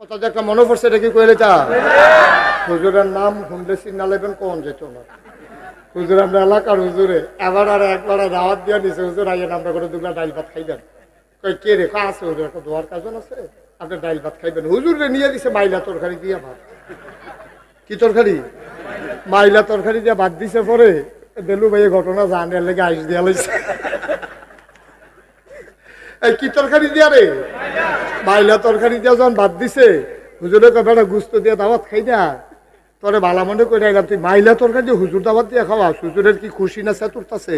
কথা যে একটা মনে পড়ছে, এটা কি কইলে চা হুজুরের নাম শুনলে চিন্না লেবেন কোন যেত না হুজুর আমরা এলাকার হুজুরে, এবার আর একবার দাওয়াত দিয়ে দিছে হুজুর, আইয়েন আমরা করে দুগলা ডাইল ভাত খাইবেন কই, কে রে কয় আছে হুজুর, একটা দোয়ার কাজন আছে? আপনি ডাইল ভাত খাইবেন। হুজুরে নিয়ে দিছে মাইলা তরকারি দিয়ে ভাত কি তরকারি? মাইলা তরকারি দিয়ে ভাত দিছে পরে বেলু ভাই ঘটনা জানের লেগে আইস দিয়া লইছে। এই কি তরকারি দিয়া রে? মাইলা তরকারি দিয়া যখন ভাত দিছে। হুজুরে কয়, বেটা, গুস্ত দিয়ে দাওয়াত খাই না। তোরে ভালা মনে করে আইলাম তুই মাইলা তরকারি দিয়ে হুজুর দাওয়াত দিয়ে খাওয়া। হুজুরের কি খুশি না সেতুরতাছে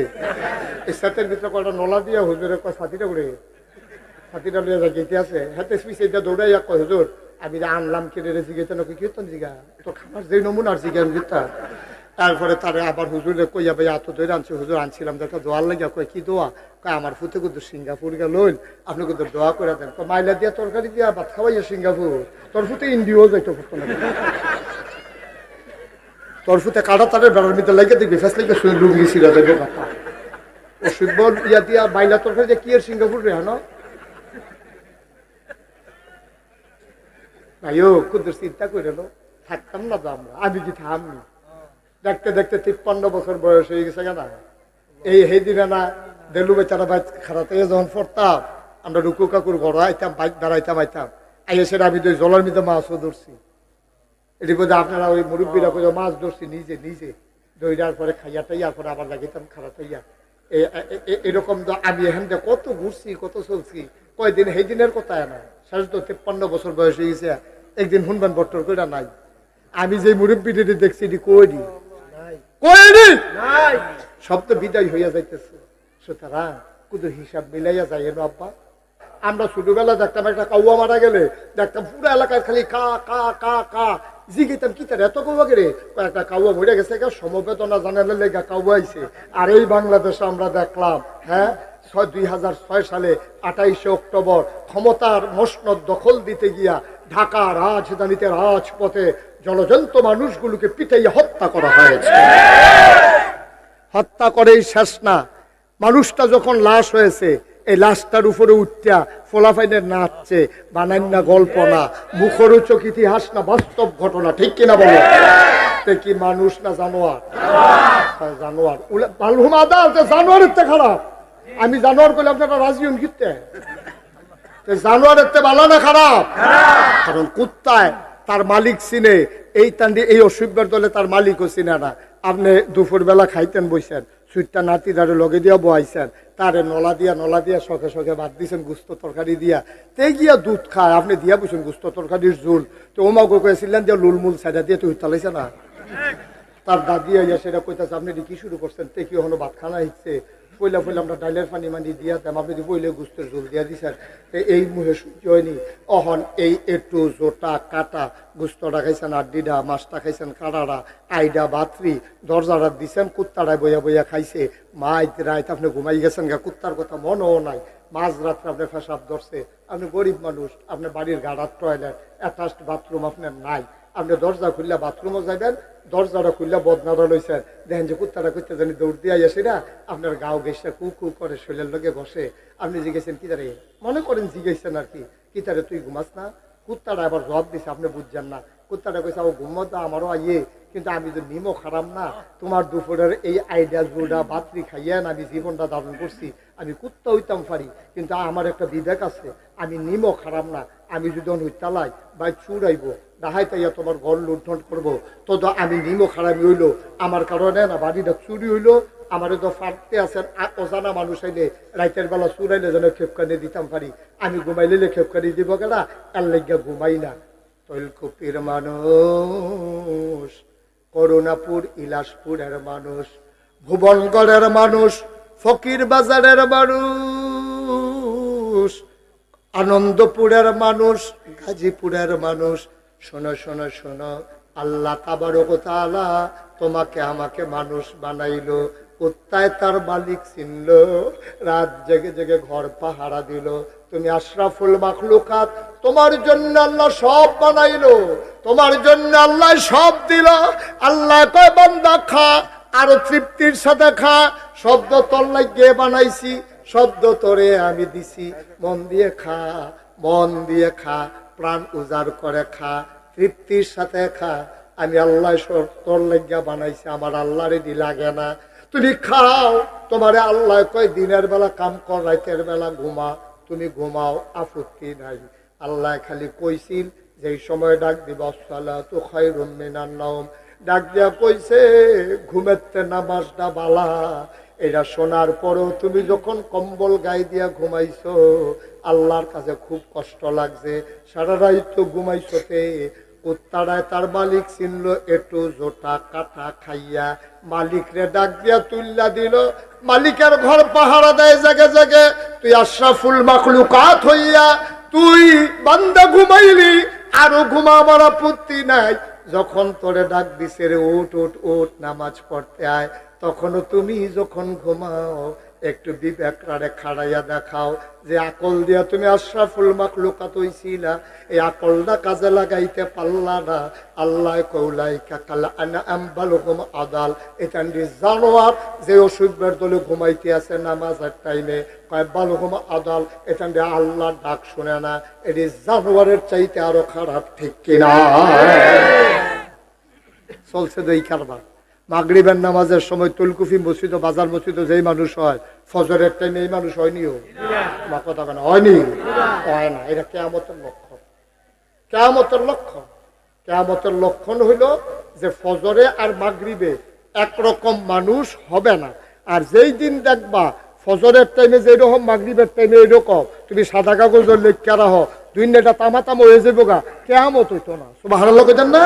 এই সেতের ভিতরে কয়টা নলা দিয়া হুজুরের কয় সাথীটা করে সাথীটা লিয়ে যায় গেতে আছে। হাতে পিছিয়ে এটা দৌড়াই কয়, হুজুর, আমি আনলাম কেটে রে জিগেতে নাকি কীর্তন জিগা? তোর খাবার যেই নমুনার জিগা জিতা তারপরে তারে আবার হুজুরে কইয়া ভাই, এত দই আনছি, হুজুর, আনছিলাম দেখা, দোয়ার লাগিয়া কয়, কি দোয়া? কয়, আমার ফুতে কিন্তু সিঙ্গাপুর গেল আপনি কিন্তু দোয়া করে দেন। মাইলা দিয়া তরকারি দিয়া ভাত খাওয়াইয়া সিঙ্গাপুর, তোর ফুতে ইন্ডিয়াও যাইতো তোর ফুতে কাটা তারে বেড়ার ভিতরে লাগে দেখবি, ফেস লাগে শুয়ে লুঙ্গি ছিঁড়া দেবে কথা ও শিবর ইয়া দিয়া মাইলা তরকারি দিয়া কি এর সিঙ্গাপুর রে হ্যাঁ ভাইও কুদ্দুর চিন্তা করে থাকতাম না তো আমরা, আমি কি থামনি দেখতে দেখতে তিপ্পান্ন বছর বয়স হয়ে গেছে কেনা? এই সেই দিনে না দেলু বেচারা বাইক খারাতে যখন পড়তাম আমরা রুকু কাকুর ঘর আইতাম বাইক দাঁড়াইতাম আইতাম। আইয়া সেটা আমি তো জলের মধ্যে মাছও ধরছি। এটি বোধ আপনারা ওই মুরব্বীরা বোধ মাছ ধরছি নিজে নিজে। দইটার পরে খাইয়া টাইয়ার পরে আবার লাগিতাম এ- এ- এরকম তো আমি এখান থেকে কত ঘুরছি কত চলছি। কয়দিন সেই দিনের কথা না। শেষ তো তেপ্পান্ন বছর বয়স হয়ে গেছে। একদিন শুনবেন বট্টর কইরা নাই। আমি যে মুরব্বীটি দেখছি এটি কই দি কই দি সব তো বিদায় হইয়া যাইতেছে। সুতরাং কুদু হিসাব মিলাইয়া যাই আব্বা। আমরা ছোটবেলা দেখতাম একটা কাউয়া মারা গেলে দেখতাম পুরো এলাকায় খালি কা কা কা কা। জিগেতাম কি তার এত কৌয়া গেলে একটা কাউয়া মরে গেছে সমবেদনা জানালে লেগা কাউয়া আইছে। আর এই বাংলাদেশে আমরা দেখলাম হ্যাঁ ছয় দুই হাজার ছয় সালে আঠাইশে অক্টোবর ক্ষমতার মসনদ দখল দিতে গিয়া ঢাকা রাজধানীতে রাজপথে জলজন্ত মানুষগুলোকে পিটাইয়া হত্যা করা হয়েছে। হত্যা করেই শেষ না। মানুষটা যখন লাশ হয়েছে এই লাশটার উপরে উঠটা ফোলাফাইনের নাচছে বানাইন না গল্প না। মুখরোচক ইতিহাস না বাস্তব ঘটনা ঠিক কিনা বলো? কি মানুষ না জানোয়ার? হ্যাঁ, জানোয়ার। জানোয়ারের খারাপ। আমি জানোয়ার করলে আপনারা রাজি হন কিতে জানোয়ারের তে ভালো না খারাপ? কারণ কুত্তায় তার মালিক চিনে এই তান্দি এই অসুখের দলে তার মালিকও চিনে না। আপনি দুপুর বেলা খাইতেন বইছেন সুইটটা নাতি দাঁড়ে লগে দিয়া বহাইছেন তারে নলা দিয়া নলা দিয়া শখে শখে ভাত দিছেন গুস্ত তরকারি দিয়া। তে গিয়া দুধ খায় আপনি দিয়া বসেন গুস্ত তরকারির ঝুল। তো ওমা গো কয়েছিলেন যে লুলমুল সাইডা দিয়ে তুই তালাইছে না। তার দাদি আইয়া সেটা কইতাছে, আপনি এটি কি শুরু করছেন? তে কি হলো? ভাত খানা হিচ্ছে পয়লা পয়লা আমরা ডাইলের পানি মানি দিয়া দেম, আপনি পইলে গুস্তের ঝোল দিয়া দিছেন এই মুহে সূর্য হয়নি। অহন এই একটু জোটা কাটা, গুস্তটা খাইছেন আড্ডিডা, মাছটা খাইছেন কাড়াড়া, আইডা বাতরি, দরজাটা দিছেন কুত্তাড়ায় বইয়া বইয়া খাইছে। মাইত রাইত আপনি ঘুমাই গেছেন গা, কুত্তার কথা মনও নাই। মাঝ রাত্রে আপনি ফেসাব ধরছে। আপনি গরিব মানুষ আপনার বাড়ির গাড়ার টয়লেট, অ্যাটাচড বাথরুম আপনার নাই। আপনি দরজা খুললে বাথরুমও যাবেন দরজাটা খুললা বদনাটা লইছেন। দেখেন যে কুত্তাটা কুত্তা জানি দৌড় দিয়ে আসে না, আপনার গাও গেছে কু কু করে শৈলের লোকে বসে। আপনি জিজ্ঞেসেন, কি তারে? মনে করেন জিজ্ঞেসেন আর কি কি তারে তুই ঘুমাস না? কুত্তাটা আবার রব দিছে, আপনি বুঝছেন না। কুত্তাটা কইছে ও ঘুমত আমারও আইয়ে। কিন্তু আমি তো নিমো খারাপ না, তোমার দুপুরের এই আইডিয়া জোড়া বাতরি খাইয়া না আমি জীবনটা ধারণ করছি। আমি কুত্তা হইতাম পারি, কিন্তু আমার একটা বিবেক আছে, আমি নিমো খারাপ না, আমি যদি হইতালাই বা চুরাইব। ডাহাইতাইয়া তোমার ঘর লুণ্ঠন করব। তো আমি নিমো খারাপই হইল। আমার কারণে না বাড়িটা চুরি হইল। আমার তো ফাটতে আছেন অজানা মানুষ আইলে রাইতের বেলা চুরাইলে যেন খেপকানি দিতাম পারি। আমি ঘুমাইলে খেপকানি দিব কেনা এর লেগে ঘুমাই না। তৈলকুপির মানুষ, করুণাপুর ইলাসপুরের মানুষ, ভুবনগড়ের মানুষ, ফকির বাজারের মানুষ, আনন্দপুরের মানুষ, গাজীপুরের মানুষ। শোনো শোনো শোনো, আল্লাহ তাবারকতালা তোমাকে আমাকে মানুষ বানাইলো কোথায় তার মালিক চিনল, রাত জেগে জেগে ঘর পাহারা দিল। তুমি আশরাফুল মাখলুকাত, তোমার জন্য আল্লাহ সব বানাইলো, তোমার জন্য আল্লাহ সব দিল। আল্লাহ কয়, বান্দা খা, আরও তৃপ্তির সাথে খা, শব্দ তোর লাগিয়ে বানাইছি, শব্দ তোরে আমি দিছি। মন দিয়ে খা, মন দিয়ে খা, প্রাণ উজাড় করে খা, তৃপ্তির সাথে খা। আমি আল্লাহ তোর লেগিয়া বানাইছি, আমার আল্লাহরে দি লাগে না। তুমি খাও, তোমারে আল্লাহ কয়, দিনের বেলা কাম কর, রাতের বেলা ঘুমা। তুমি ঘুমাও, আপত্তি নাই। আল্লাহ খালি কইছিল যে সময় ডাক দিব তো খাই মিনান নাওম। ডাক দিয়া কইছে, ঘুমেতে নামাজটা বালা। এটা শোনার পরও তুমি যখন কম্বল গায়ে দিয়া ঘুমাইছো, আল্লাহর কাছে খুব কষ্ট লাগছে। সারা রাত তো ঘুমাইছোতে কুত্তারায় তার মালিক চিনল একটু জোটা কাটা খাইয়া। মালিকরে ডাক দিয়া তুল্লা দিল, মালিকের ঘর পাহারা দেয় জাগে জাগে। তুই আশরাফুল মাখলুকাত হইয়া, তুই বান্দা ঘুমাইলি, আরও ঘুমা আমার আপত্তি নাই। যখন তোরে ডাক দিছে রে, উঠ উঠ উঠ, নামাজ পড়তে আয়, তখনও তুমি যখন ঘুমাও একটু বিবেকরারে খাড়াইয়া দেখাও যে আকল দিয়া তুমি আশরাফুল মাখলুকাত হইছিলা। এই আকলটা কাজে লাগাইতে পারলা না। আল্লাহ কৌলাই কাকাল আনা আদাল। এটা জানোয়ার যে অসুখের দলে ঘুমাইতে আছে নামাজের টাইমে কয় আদাল এটা নি আল্লাহ ডাক শুনে না। এটি জানোয়ারের চাইতে আরও খারাপ ঠিক কিনা? চলছে এই কারবার মাগরিবের নামাজের সময় তুলকুফি মসজিদ বাজার মসজিদ যেই মানুষ হয়, ফজরের টাইমে এই মানুষ কেন? হয়নি? হয় না। এটা কেয়ামতের লক্ষণ। কেয়ামতের লক্ষণ। কেয়ামতের লক্ষণ হইল যে ফজরে আর মাগরিবে একরকম মানুষ হবে না। আর যেই দিন দেখবা ফজরের টাইমে যেরকম, মাগরিবের টাইমে এরকম, তুমি সাদা কাগজের লেখা রাহ দুই নেটা তামা তামা হয়ে যাব গা। কেয়ামত হইতো না। ভালো লোক না?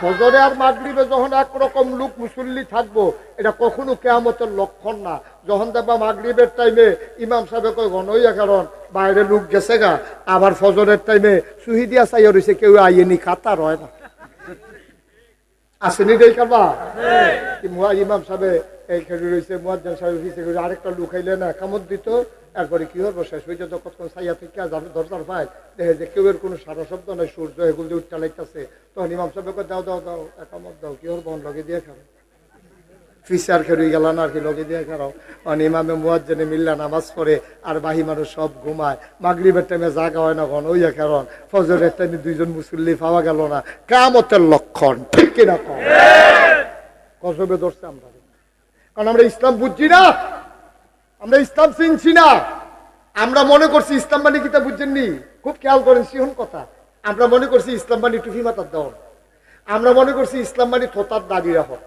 ফজরে আর মাগরিবে যখন একরকম লোক মুসল্লি থাকব এটা কখনো কেয়ামতের লক্ষণ না। যখন দেখবা মাগরিবের টাইমে ইমাম সাহেব কই গণইয়া কারণ বাইরে লোক গেছে গা। আবার ফজরের টাইমে সুহি দিয়া চাইয়া রয়েছে কেউ আইয়েনি খাতা রয় না। আসেনি দেই কারবা মুয়া ইমাম সাহেব এই খেলে রয়েছে মুয়াজ্জান সাহেব হিসেবে করে আরেকটা লোক খাইলে না কামত দিত। একবারে কি হব শেষ হয়ে যেত কতক্ষণ সাইয়া থেকে যাবে দরজার পায় দেখে যে কেউ এর কোনো সারা শব্দ নাই সূর্য এগুলো যে উঠতে লাগতেছে। তখন ইমাম সাহেব কয়, দাও দাও দাও একামত দাও কি হর বন লগে দিয়ে খাবে ফিসার খেরুই গেল না আর কি লগে দিয়ে খারাও অন ইমামে মুয়াজ্জানে মিল্লা নামাজ পড়ে আর বাহি মানুষ সব ঘুমায়। মাগরিবের টাইমে জাগা হয় না ঘন ওইয়া কারণ। ফজরের টাইমে দুইজন মুসল্লি পাওয়া গেল না। কামতের লক্ষণ ঠিক কিনা কম কসবে ধরছে আমরা। কারণ আমরা ইসলাম বুঝছি না। আমরা ইসলাম চিনছি না। আমরা মনে করছি ইসলাম মানে কিতা বুঝছেননি খুব খেয়াল করেন, সিহন কথা। আমরা মনে করছি ইসলাম মানে টুফি মাতার দেওয়ান আমরা মনে করছি ইসলাম মানে থোতার দাবি রাখো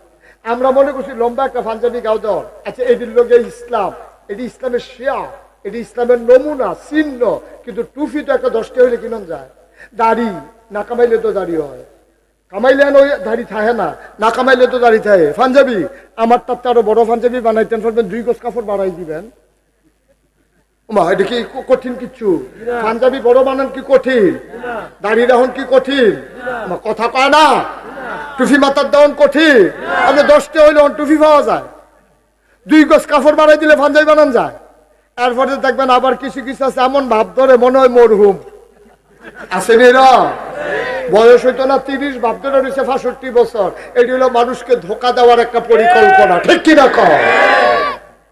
আমরা মনে করছি লম্বা একটা পাঞ্জাবি গাও দেওয়ার আচ্ছা এটির লোকে ইসলাম, এটি ইসলামের শেয়া, এটি ইসলামের নমুনা, চিহ্ন। কিন্তু টুফি তো একটা দশটা হইলে কিনন যায়? দাড়ি না কামাইলে তো দাড়ি হয়। কামাইলে দাড়ি থাকে না। না কামাইলে তো দাড়ি থাকে পাঞ্জাবি আমার তার আরও বড় পাঞ্জাবি বানাইতেন পারবেন দুই গোছ কাপড় বাড়াই দিবেন। ওমা, এটা কি কঠিন কিচ্ছু পাঞ্জাবি বড় বানান কি কঠিন? দাড়ি রাহন কি কঠিন? কথা কয় না। টুফি মাথার দেওয়ান কঠিন। আপনি দশটা হইলে টুফি পাওয়া যায়। দুই গজ কাপড় বানাই দিলে পাঞ্জাবি বানান যায়। এরপরে দেখবেন আবার কিছু কিছু আছে এমন ভাব ধরে মনে হয় মরহুম। আসেনি এরা বয়স হইতো না, তিরিশ ভাবতে রয়েছে বাষট্টি বছর। এটি হলো মানুষকে ধোকা দেওয়ার একটা পরিকল্পনা। ঠিক কিনা কর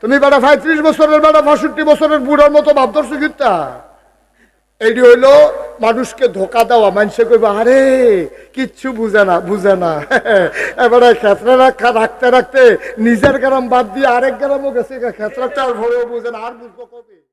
তুমি বেটা পঁয়ত্রিশ বছরের, বেটা বাষট্টি বছরের বুড়োর মতো ভাবতেছো কিতা? এটি হইল মানুষকে ধোকা দেওয়া। মানুষে কইবা, আরে, কিচ্ছু বুঝে না বুঝে না। এবারে ক্ষেত্রে রাখা, রাখতে রাখতে নিজের গ্রাম বাদ দিয়ে আরেক গ্রামও গেছে। ক্ষেত্রটা আর ভরেও বুঝে না, আর বুঝব কবে?